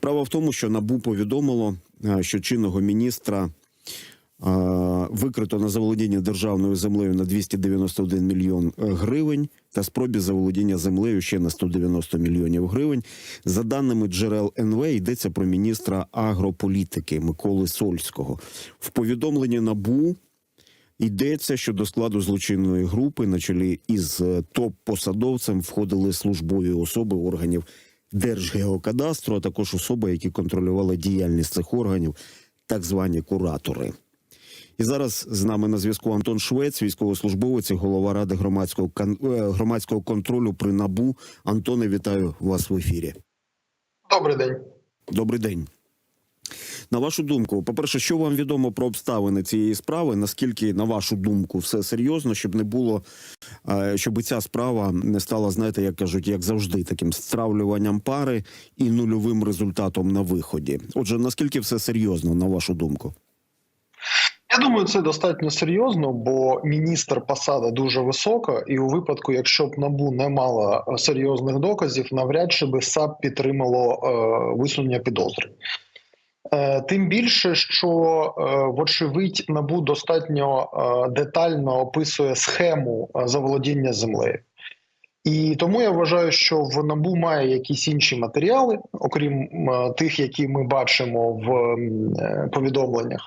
Справа в тому, що НАБУ повідомило, е, що чинного міністра е, викрито на заволодіння державною землею на 291 мільйон е, гривень та спробі заволодіння землею ще на 190 мільйонів гривень. За даними джерел НВ, йдеться про міністра агрополітики Миколи Сольського. В повідомленні НАБУ Йдеться, що до складу злочинної групи на чолі із топ-посадовцем входили службові особи органів Держгеокадастру, а також особи, які контролювали діяльність цих органів, так звані куратори. І зараз з нами на зв'язку Антон Швець, військовослужбовець, і голова ради громадського кон- е, громадського контролю при набу. Антоне, вітаю вас в ефірі. Добрий день. Добрий день. На вашу думку, по-перше, що вам відомо про обставини цієї справи? Наскільки, на вашу думку, все серйозно, щоб не було, е, щоб ця справа не стала, знаєте, як кажуть, як завжди, таким стравлюванням пари і нульовим результатом на виході? Отже, наскільки все серйозно, на вашу думку? Я думаю, це достатньо серйозно, бо міністр посада дуже висока, і у випадку, якщо б набу не мало е, серйозних доказів, навряд чи би САП підтримало е, висунення підозри. Е, Тим більше, що е, вочевидь набу достатньо е, детально описує схему заволодіння землею. І тому я вважаю, що в набу має якісь інші матеріали, окрім тих, які ми бачимо в повідомленнях.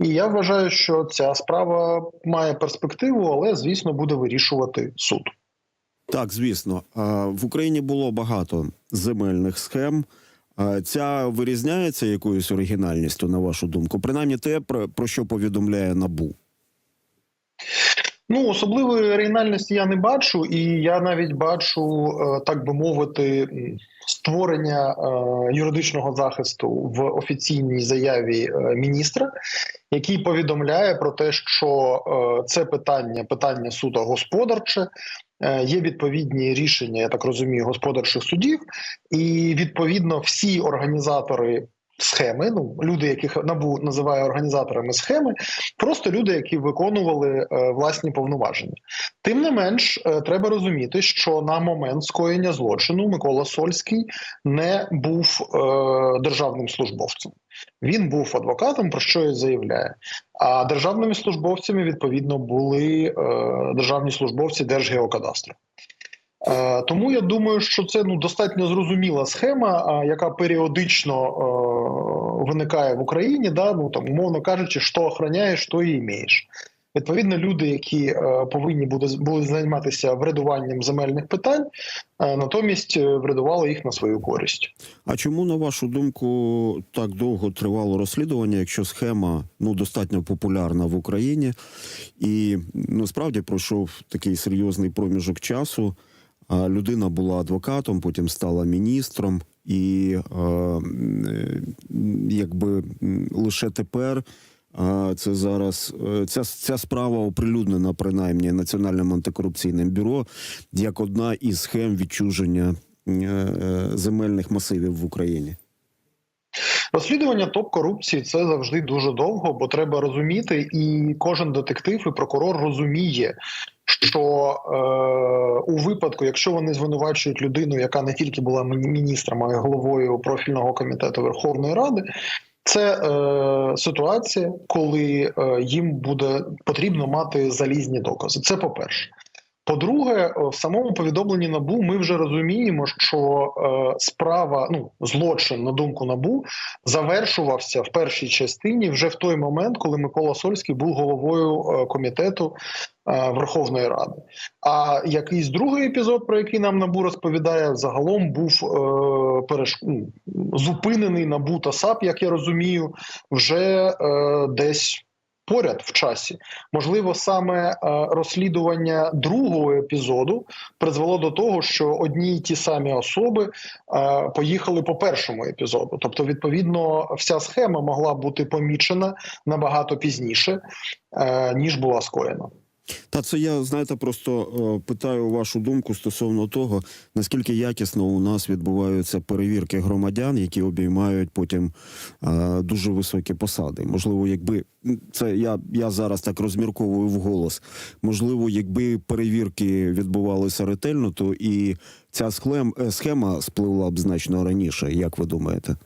І я вважаю, що ця справа має перспективу, але звісно буде вирішувати суд. Так, звісно, в Україні було багато земельних схем. А, Ця вирізняється якоюсь оригінальністю, на вашу думку? Принаймні те, про, що повідомляє НАБУ. Ну особливої оригінальності я не бачу, і я навіть бачу, е, так би мовити, створення е, юридичного захисту в офіційній заяві е, міністра, який повідомляє про те, що е, це питання, питання суто господарче. Е, Є відповідні рішення, я так розумію, господарчих судів, і відповідно всі організатори схеми, ну люди, яких набу називає організаторами схеми, просто люди, які виконували е, власні повноваження. Тим не менш, е, треба розуміти, що на момент скоєння злочину Микола Сольський не був е, державним службовцем. Він був адвокатом, про що і заявляє. А державними службовцями відповідно були е, державні службовці Держгеокадастру. Е, Тому я думаю, що це ну достатньо зрозуміла схема, яка періодично е, виникає в Україні. Да, ну там умовно кажучи, що охороняєш, то і імеєш. Відповідно, люди, які е, повинні буде були займатися врядуванням земельних питань, е, натомість е, врядували їх на свою користь. А чому, на вашу думку, так довго тривало розслідування, якщо схема ну достатньо популярна в Україні, і ну справді пройшов такий серйозний проміжок часу. Людина була адвокатом, потім стала міністром, і е, е, якби лише тепер. Це зараз е, ця, ця справа оприлюднена принаймні національним антикорупційним бюро як одна із схем відчуження е, е, земельних масивів в Україні. Розслідування топ корупції це завжди дуже довго, бо треба розуміти, і кожен детектив і прокурор розуміє, що е, у випадку, якщо вони звинувачують людину, яка не тільки була міні- міністром, а й головою профільного комітету Верховної Ради. Це е, ситуація, коли е, їм буде потрібно мати залізні докази. Це по-перше. По-друге, е, в самому повідомленні набу ми вже розуміємо, що е, справа, ну злочин на думку набу, завершувався в першій частині вже в той момент, коли Микола Сольський був головою е, комітету е, Верховної Ради. А якийсь другий епізод, про який нам набу розповідає, загалом був е, переш... ну, зупинений набу та САП, як я розумію, вже е, десь. Поряд в часі, можливо, саме е, розслідування другого епізоду призвело до того, що одні й ті самі особи е, поїхали по першому епізоду. Тобто, відповідно, вся схема могла бути помічена набагато пізніше, е, ніж була скоєна. Та це я знаєте, просто е, питаю вашу думку стосовно того, наскільки якісно у нас відбуваються перевірки громадян, які обіймають потім е, дуже високі посади. Можливо, якби це я, я зараз так розмірковую вголос. Можливо, якби перевірки відбувалися ретельно, то і ця е, схема спливла б значно раніше. Як ви думаєте?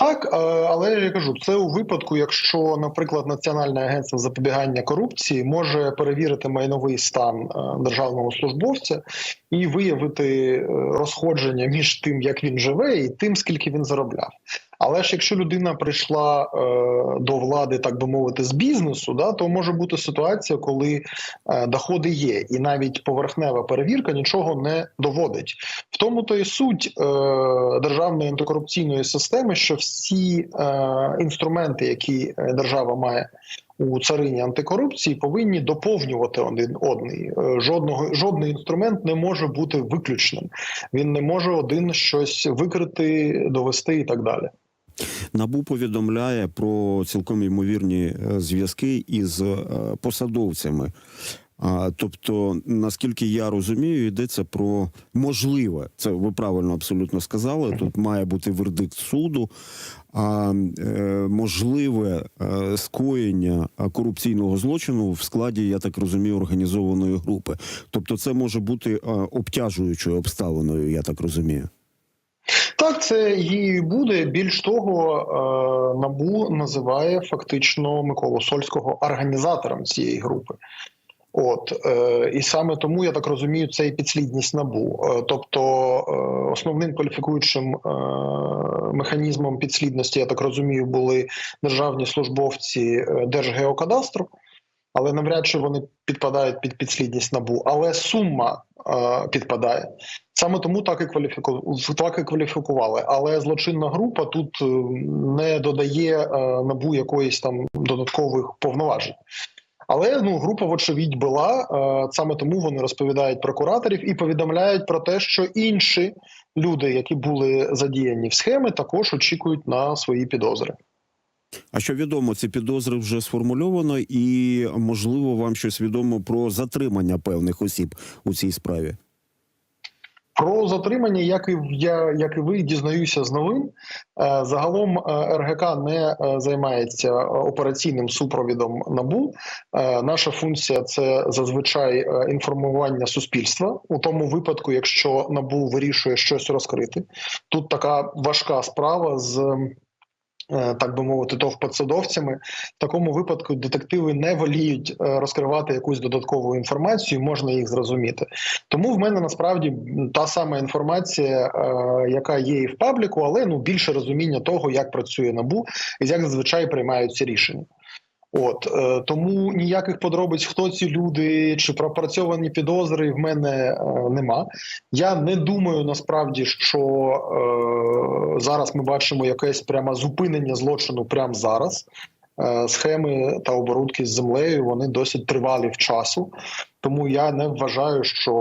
Так, е, але я кажу, це у випадку, якщо, наприклад, Національне агентство запобігання корупції може перевірити майновий стан е, державного службовця і виявити е, розходження між тим, як він живе, і тим, скільки він заробляв. Але ж якщо людина прийшла е, до влади, так би мовити, з бізнесу, да, то може бути ситуація, коли е, доходи є, і навіть поверхнева перевірка нічого не доводить. В тому то і суть е, державної антикорупційної системи, що всі е, інструменти, які е, держава має у царині антикорупції, повинні доповнювати один одний. Е, Жодного жодний інструмент не може бути виключним. Він не може один щось викрити, довести і так далі. Набу повідомляє про цілком ймовірні е, зв'язки із е, посадовцями. Тобто, наскільки я розумію, йдеться про можливе, це ви правильно абсолютно сказали. Тут має бути вердикт суду, а е, можливе скоєння корупційного злочину в складі, я так розумію, організованої групи. Тобто, це може бути обтяжуючою обставиною, я так розумію. Так, це і буде. Більш того, е, набу називає фактично Миколу Сольського організатором цієї групи. От е, і саме тому я так розумію, це і підслідність набу. Е, тобто основним кваліфікуючим механізмом підслідності, я так розумію, були державні службовці Держгеокадастру, але навряд чи вони підпадають під підслідність набу. Але сума підпадає. Саме тому так і кваліфіку... так і кваліфікували. Але злочинна група тут е, не додає е, набу якоїсь там додаткових повноважень. Але ну група, вочевидь, була е, саме тому вони розповідають про кураторів і повідомляють про те, що інші люди, які були задіяні в схеми, також очікують на свої підозри. А що відомо, ці підозри вже сформульовано, і можливо вам щось відомо про затримання певних осіб у цій справі. Про затримання, як і я, як і ви, дізнаюся з новин. Е, Загалом е, РГК не е, займається операційним супровідом набу. Наша функція це зазвичай інформування суспільства у тому випадку, якщо набу вирішує щось розкрити. Тут така важка справа з. Е, Так би мовити, товпосадовцями. В такому випадку детективи не воліють е, розкривати якусь додаткову інформацію, можна їх зрозуміти. Тому в мене насправді та сама інформація, е, яка є і в пабліку, але ну більше розуміння того, як працює набу і як зазвичай приймаються рішення. От е, тому ніяких подробиць, хто ці люди чи пропрацьовані підозри в мене е, нема. Я не думаю насправді, що е, зараз ми бачимо якесь прямо зупинення злочину прямо зараз. Е, Схеми та оборудки з землею вони досить тривалі в часу, тому я не вважаю, що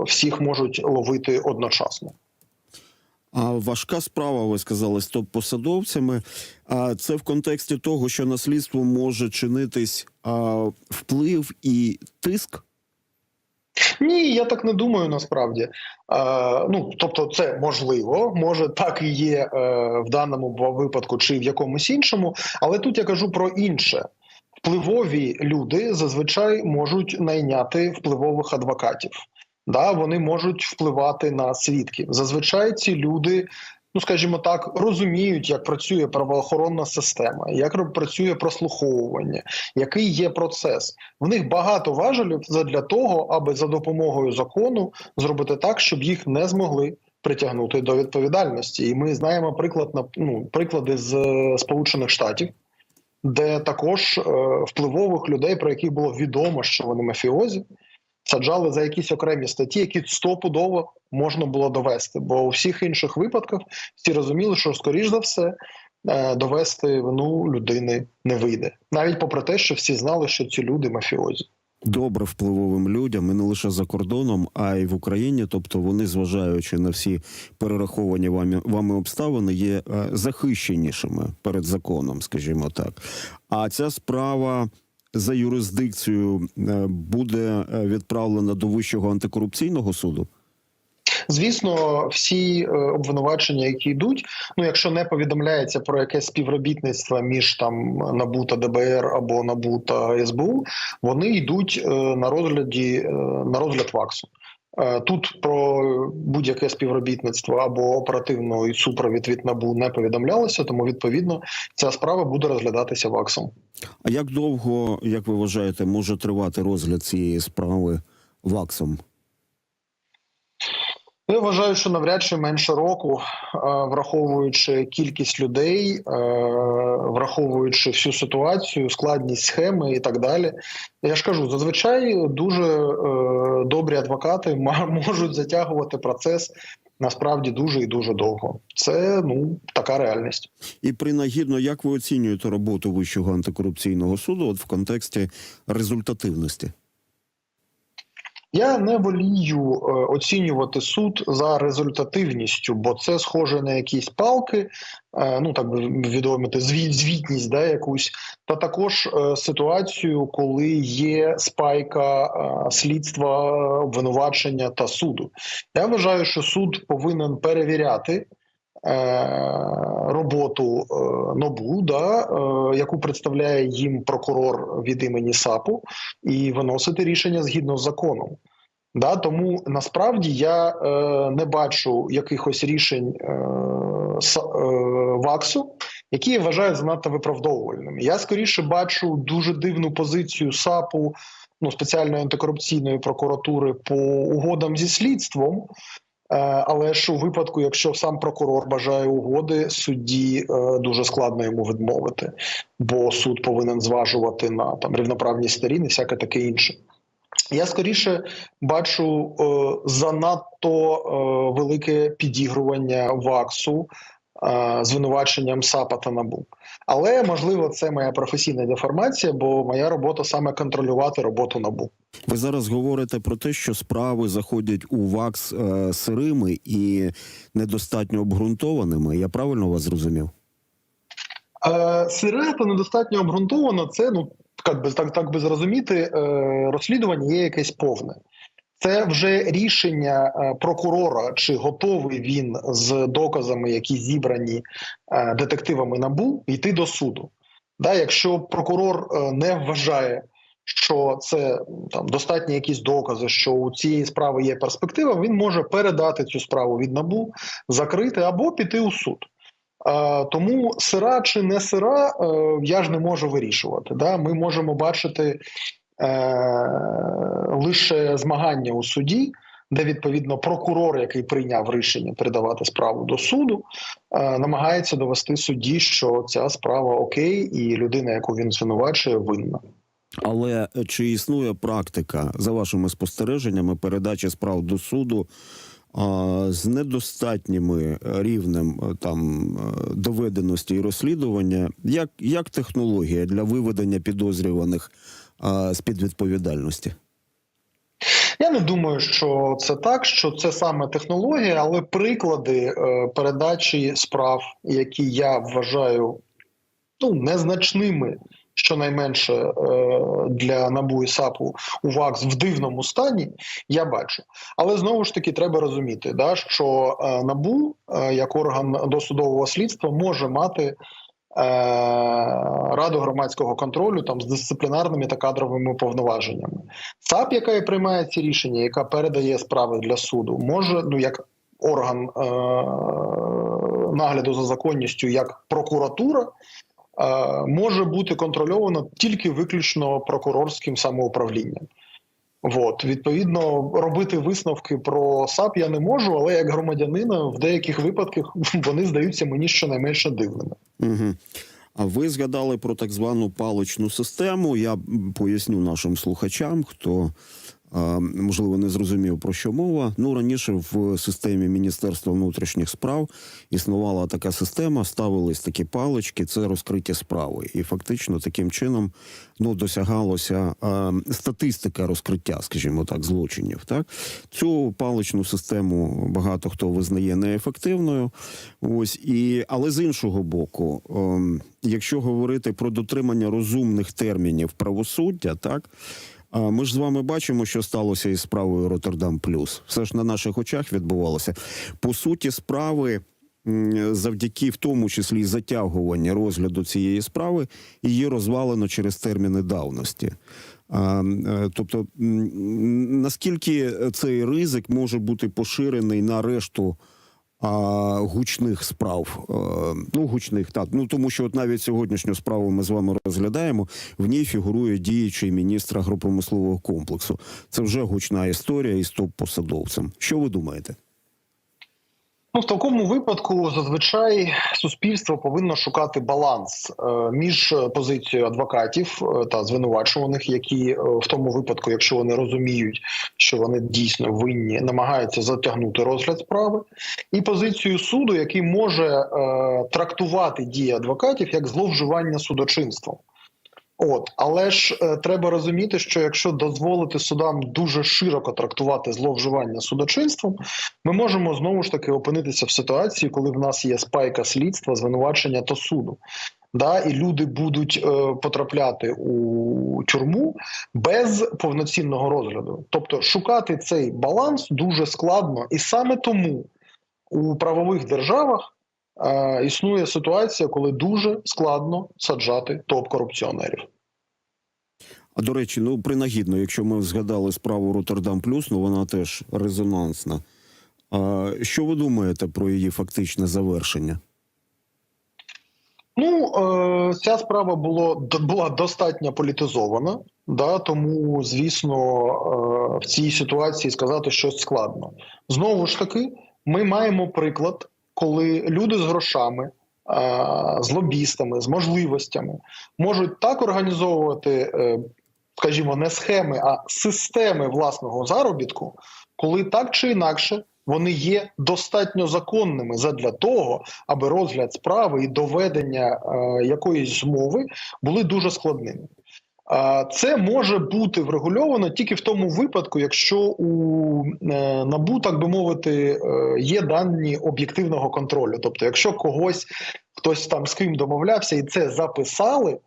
е, всіх можуть ловити одночасно. Важка справа, ви сказали, з топ-посадовцями. А це в контексті того, що на слідство може чинитись вплив і тиск. Ні, я так не думаю насправді. Е, ну тобто, це можливо, може так і є е, в даному випадку, чи в якомусь іншому, але тут я кажу про інше. Впливові люди зазвичай можуть найняти впливових адвокатів. Да, вони можуть впливати на свідків. Зазвичай ці люди, ну скажімо так, розуміють, як працює правоохоронна система, як працює прослуховування, який є процес. В них багато важелів для того, аби за допомогою закону зробити так, щоб їх не змогли притягнути до відповідальності. І ми знаємо приклад на ну, приклади з е, Сполучених Штатів. Де також е, впливових людей, про яких було відомо, що вони мафіозі, саджали за якісь окремі статті, які стопудово можна було довести. Бо у всіх інших випадках всі розуміли, що скоріш за все е, довести вину людини не вийде, навіть попри те, що всі знали, що ці люди мафіозі. Добре впливовим людям і не лише за кордоном, а й в Україні. Тобто вони, зважаючи на всі перераховані вами вами обставини, є е, захищенішими перед законом, скажімо так. А ця справа за юрисдикцією е, буде е, відправлена до Вищого антикорупційного суду. Звісно, всі е, обвинувачення, які йдуть, ну якщо не повідомляється про якесь співробітництво між там НАБУ та ДБР або НАБУ та СБУ, вони йдуть на розгляді на розгляд ВАКСу. Е, Тут про будь-яке співробітництво або оперативно і супровід від набу не повідомлялося, тому відповідно ця справа буде розглядатися ВАКСом. А як довго, як ви вважаєте, може тривати розгляд цієї справи ВАКСом? Я вважаю, що навряд чи менше року, е, враховуючи кількість людей, е, враховуючи всю ситуацію, складність схеми і так далі. Я ж кажу, зазвичай дуже е, добрі адвокати можуть затягувати процес насправді дуже і дуже довго. Це ну така реальність. І принагідно, як ви оцінюєте роботу Вищого антикорупційного суду от в контексті результативності? Я не волію е, оцінювати суд за результативністю, бо це схоже на якісь палки, е, ну так би відомити, звіт, звітність, да, якусь, та також е, ситуацію, коли є спайка слідства, обвинувачення та суду. Я вважаю, що суд повинен перевіряти. Е, Роботу е, НОБУ, да, е, яку представляє їм прокурор від імені САПу, і виносити рішення згідно з законом. Да, тому насправді я е, не бачу якихось рішень е, с, е, ВАКСу, які я вважаю занадто виправдовувальними. Я скоріше бачу дуже дивну позицію САПу, ну спеціальної антикорупційної прокуратури по угодам зі слідством. Е, Але ж у випадку, якщо сам прокурор бажає угоди, судді е, дуже складно йому відмовити, бо суд повинен зважувати на там рівноправні сторін і всяке таке інше. Я скоріше бачу е, занадто велике підігрування ВАКСу звинуваченням САПа та НАБУ. Але можливо, це моя професійна деформація, бо моя робота саме контролювати роботу НАБУ. Ви зараз говорите про те, що справи заходять у ВАКС е, сирими і недостатньо обґрунтованими. Я правильно вас зрозумів? Е, Сире та недостатньо обґрунтовано. Це ну так, так би зрозуміти, е, розслідування є якесь повне. Це вже рішення е, прокурора, чи готовий він з доказами, які зібрані е, детективами набу, йти до суду. Да, якщо прокурор е, не вважає, що це там достатні якісь докази, що у цієї справи є перспектива, він може передати цю справу від набу, закрити або піти у суд. Тому сира чи не сира, я ж не можу вирішувати. Да? Ми можемо бачити лише змагання у суді, де відповідно прокурор, який прийняв рішення передавати справу до суду, е, намагається довести судді, що ця справа окей, і людина, яку він звинувачує, винна. Але чи існує практика за вашими спостереженнями передачі справ до суду а, з недостатніми рівнем е, там е, доведеності і розслідування, як, як технологія для виведення підозрюваних з під відповідальності? Я не думаю, що це так, що це саме технологія, але приклади е, передачі справ, які я вважаю ну, незначними, щонайменше е, для НАБУ і САПу у ВАКС в дивному стані, я бачу. Але знову ж таки треба розуміти, да, що е, НАБУ як орган досудового слідства може мати раду громадського контролю там з дисциплінарними та кадровими повноваженнями. САП, яка і приймає ці рішення, яка передає справи для суду, може ну як орган е- нагляду за законністю, як прокуратура. е, Може бути контрольовано тільки виключно прокурорським самоуправлінням. От, відповідно, робити висновки про САП я не можу, але як громадянина в деяких випадках вони здаються мені щонайменше дивними. Угу. А ви згадали про так звану паличну систему. Я поясню нашим слухачам, хто можливо не зрозумів про що мова. Ну раніше в системі Міністерства внутрішніх справ існувала така система, ставились такі палички, це розкриті справи, і фактично таким чином ну досягалося статистика розкриття, скажімо так, злочинів. Так цю паличну систему багато хто визнає неефективною. Ось і але з іншого боку, ем, якщо говорити про дотримання розумних термінів правосуддя, так. Ми ж з вами бачимо, що сталося із справою Роттердам Плюс. Все ж на наших очах відбувалося. По суті, справи, завдяки в тому числі затягування розгляду цієї справи, її розвалено через терміни давності. Е, тобто, наскільки цей ризик може бути поширений на решту гучних справ? Ну, гучних, так. Ну тому що от навіть сьогоднішню справу ми з вами розглядаємо. В ній фігурує діючий міністр агропромислового комплексу. Це вже гучна історія із топ-посадовцем. Що ви думаєте? Ну, в такому випадку зазвичай суспільство повинно шукати баланс е, між позицією адвокатів е, та звинувачуваних, які е, в тому випадку, якщо вони розуміють, що вони дійсно винні, намагаються затягнути розгляд справи, і позицією суду, який може е, трактувати дії адвокатів як зловживання судочинством. От, але ж е, треба розуміти, що якщо дозволити судам дуже широко трактувати зловживання судочинством, ми можемо знову ж таки опинитися в ситуації, коли в нас є спайка слідства, звинувачення та суду. Да, і люди будуть е, потрапляти у тюрму без повноцінного розгляду. Тобто шукати цей баланс дуже складно, і саме тому у правових державах існує ситуація, коли дуже складно саджати топ-корупціонерів. А до речі, ну принагідно, якщо ми згадали справу Роттердам Плюс, ну вона теж резонансна. А що ви думаєте про її фактичне завершення? Ну, е, ця справа було була достатньо політизована, да, тому, звісно, е, в цій ситуації сказати щось складно. Знову ж таки, ми маємо приклад, коли люди з грошами, з лобістами, з можливостями можуть так організовувати, е, скажімо, не схеми, а системи власного заробітку, коли так чи інакше вони є достатньо законними задля того, аби розгляд справи і доведення е, якоїсь змови були дуже складними. Це може бути врегульовано тільки в тому випадку, якщо у е, набу, так би мовити, е, є дані об'єктивного контролю. Тобто, якщо когось хтось там з ким домовлявся і це записали,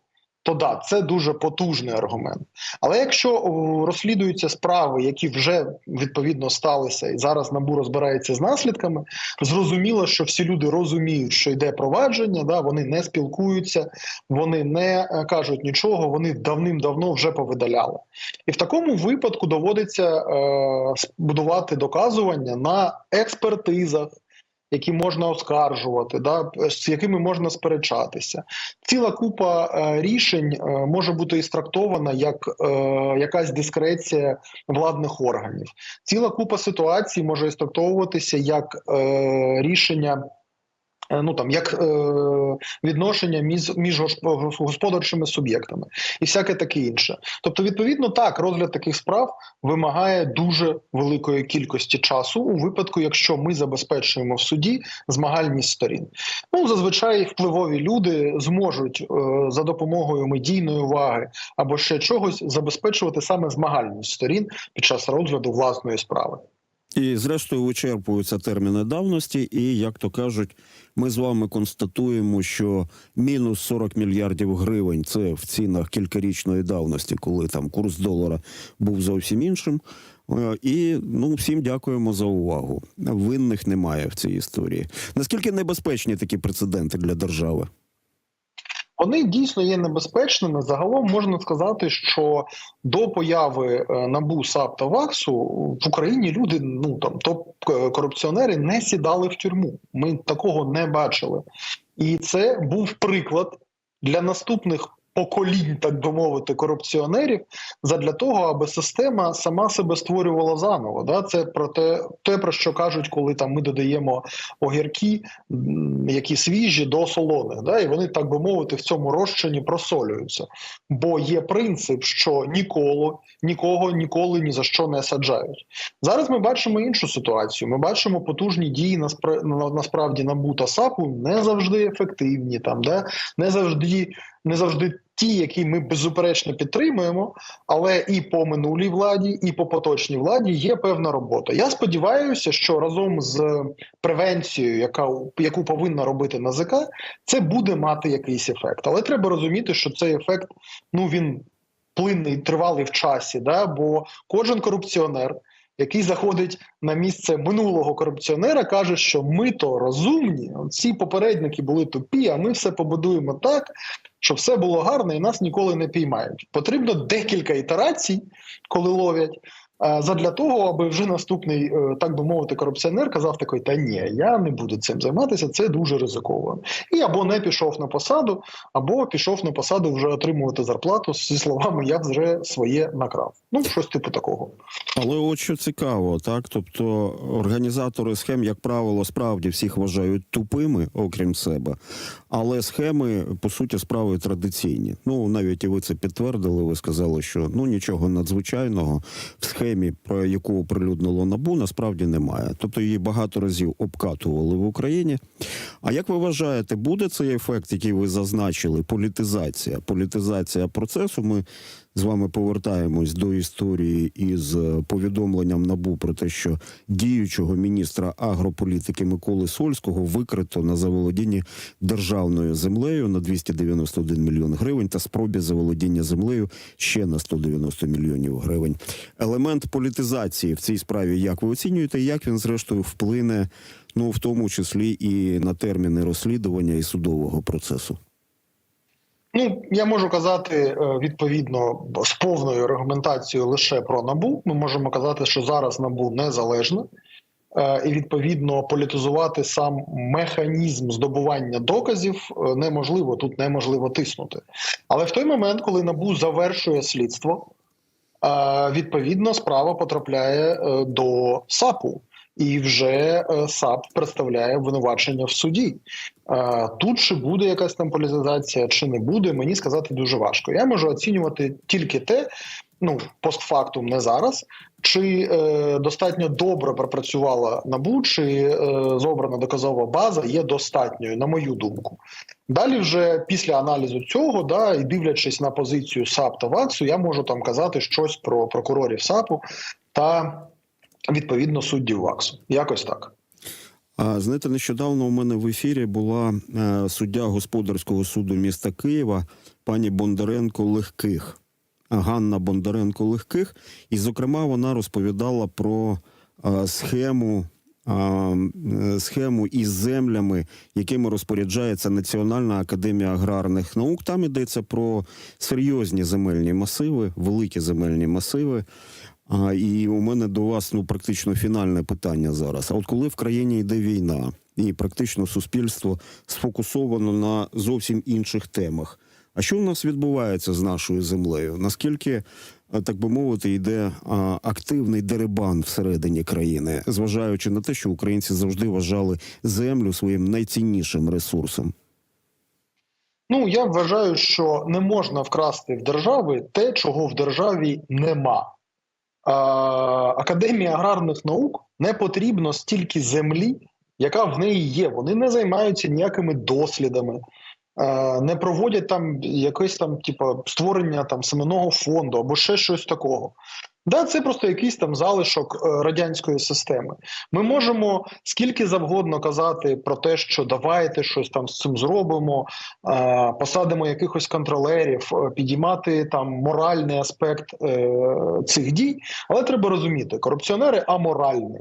то да, це дуже потужний аргумент. Але якщо розслідуються справи, які вже відповідно сталися, і зараз набу розбирається з наслідками, зрозуміло, що всі люди розуміють, що йде провадження, да, вони не спілкуються, вони не е, кажуть нічого, вони давним-давно вже повидаляли. І в такому випадку доводиться е, будувати доказування на експертизах. Які можна оскаржувати, да, з якими можна сперечатися, ціла купа е, рішень е, може бути істрактована як е, якась дискреція владних органів. Ціла купа ситуацій може істрактовуватися як е, рішення. Е, Ну там як е, відношення між, між госп- господарчими суб'єктами і всяке таке інше. Тобто, відповідно, так розгляд таких справ вимагає дуже великої кількості часу у випадку, якщо ми забезпечуємо в суді змагальність сторін. Ну зазвичай впливові люди зможуть е, за допомогою медійної уваги або ще чогось забезпечувати саме змагальність сторін під час розгляду власної справи. І зрештою вичерпуються терміни давності, і як то кажуть, ми з вами констатуємо, що мінус 40 мільярдів гривень це в цінах кількарічної давності, коли там курс долара був зовсім іншим. Е, І ну всім дякуємо за увагу. Винних немає в цій історії. Наскільки небезпечні такі прецеденти для держави? Вони дійсно є небезпечними. Загалом можна сказати, що до появи е, набу САП та ВАКСу в Україні люди, ну там топ корупціонери, не сідали в тюрму. Ми такого не бачили, і це був приклад для наступних. Поколінь, так би мовити, корупціонерів задля того, аби система сама себе створювала заново. Да? Це про те, те, про що кажуть, коли там ми додаємо огірки, які свіжі до солоних, да? і вони, так би мовити, в цьому розчині просолюються. Бо є принцип, що ніколи нікого ніколи ні за що не саджають. Зараз ми бачимо іншу ситуацію. Ми бачимо потужні дії наспра- насправді НАБУ та САПу не завжди ефективні, там да? не завжди не завжди ті, які ми беззаперечно підтримуємо, але і по минулій владі, і по поточній владі є певна робота. Я сподіваюся, що разом з превенцією, яка яку повинна робити НАЗК, це буде мати якийсь ефект. Але треба розуміти, що цей ефект ну він плинний, тривалий в часі, да? бо кожен корупціонер. який заходить на місце минулого корупціонера, каже, що ми то розумні, ці попередники були тупі, а ми все побудуємо так, щоб все було гарно і нас ніколи не піймають. Потрібно декілька ітерацій, коли ловлять. Задля того, аби вже наступний, е, так би мовити, корупціонер казав такий, та ні, я не буду цим займатися, це дуже ризиково. І або не пішов на посаду, або пішов на посаду вже отримувати зарплату зі словами Я вже своє накрав. Ну, щось типу такого. Але от що цікаво, так тобто організатори схем, як правило, справді всіх вважають тупими, окрім себе. Але схеми по суті справи традиційні. Ну навіть і ви це підтвердили. Ви сказали, що ну нічого надзвичайного в схемі, про яку оприлюднило набу, насправді немає. Тобто її багато разів обкатували в Україні. А як ви вважаєте, буде цей ефект, який ви зазначили? Політизація, політизація процесу. Ми з вами повертаємось до історії із е, повідомленням набу про те, що діючого міністра агрополітики Миколи Сольського викрито на заволодінні державною землею на 291 мільйон гривень та спробі заволодіння землею ще на 190 мільйонів гривень. Елемент політизації в цій справі, як ви оцінюєте, як він зрештою вплине, ну в тому числі і на терміни розслідування і судового процесу. Ну, я можу казати е, відповідно з повною аргументацією лише про набу. Ми можемо казати, що зараз набу незалежне, е, і відповідно політизувати сам механізм здобування доказів е, неможливо. Тут неможливо тиснути. Але в той момент, коли набу завершує слідство, відповідно справа потрапляє до САПу. І вже САП представляє обвинувачення в суді. Тут чи буде якась там політизація, чи не буде, мені сказати дуже важко. Я можу оцінювати тільки те, ну постфактум не зараз, чи е, достатньо добре пропрацювала набу, чи е, зобрана доказова база є достатньою, на мою думку. Далі, вже після аналізу цього, да, і дивлячись на позицію САП та ВАКСу, я можу там казати щось про прокурорів САПу та відповідно суддів ВАКСу. Якось так. Знаєте, нещодавно у мене в ефірі була е, суддя господарського суду міста Києва, пані Бондаренко Легких, Ганна Бондаренко Легких. І, зокрема, вона розповідала про е, схему. Е, Схему із землями, якими розпоряджається Національна академія аграрних наук. Там йдеться про серйозні земельні масиви, великі земельні масиви. А, і у мене до вас ну практично фінальне питання зараз. А от коли в країні йде війна, і практично суспільство сфокусовано на зовсім інших темах. А що у нас відбувається з нашою землею? Наскільки, так би мовити, йде активний дерибан всередині країни, зважаючи на те, що українці завжди вважали землю своїм найціннішим ресурсом? Ну я вважаю, що не можна вкрасти в держави те, чого в державі нема. А, Академія аграрних наук не потрібно стільки землі, яка в неї є. Вони не займаються ніякими дослідами, е, не проводять там якесь там, типу, створення там семенного фонду або ще щось такого. Да, це просто якийсь там залишок е, радянської системи. Ми можемо скільки завгодно казати про те, що давайте щось там з цим зробимо, посадимо якихось контролерів, е, підіймати там моральний аспект е, цих дій. Але треба розуміти, корупціонери аморальні.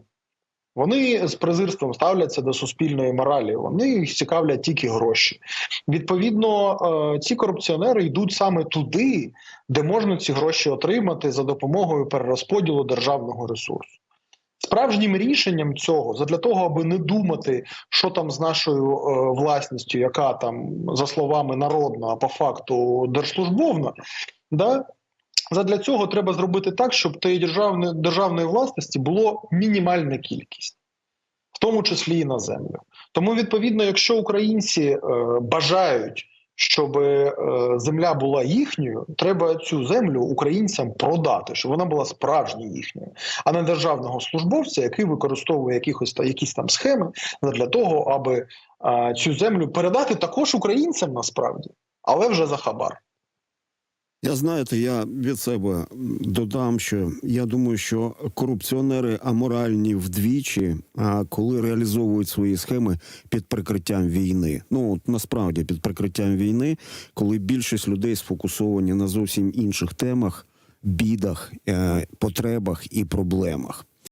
Вони з презирством ставляться до суспільної моралі. Вони їх цікавлять тільки гроші. Відповідно, е, ці корупціонери йдуть саме туди, де можна ці гроші отримати за допомогою перерозподілу державного ресурсу. Справжнім рішенням цього для того, аби не думати, що там з нашою е, власністю, яка там за словами народна, а по факту держслужбовна, да, задля цього треба зробити так, щоб тієї державної державної власності було мінімальна кількість, в тому числі і на землю. Тому, відповідно, якщо українці е, бажають, щоб е, земля була їхньою, треба цю землю українцям продати, щоб вона була справжньо їхньою, а не державного службовця, який використовує якихось та якісь там схеми для того, аби е, цю землю передати також українцям насправді, але вже за хабар. Я знаєте, я від себе додам, що я думаю, що корупціонери аморальні вдвічі, а коли реалізовують свої схеми під прикриттям війни. Ну от насправді під прикриттям війни, коли більшість людей сфокусовані на зовсім інших темах, бідах, е, потребах і проблемах.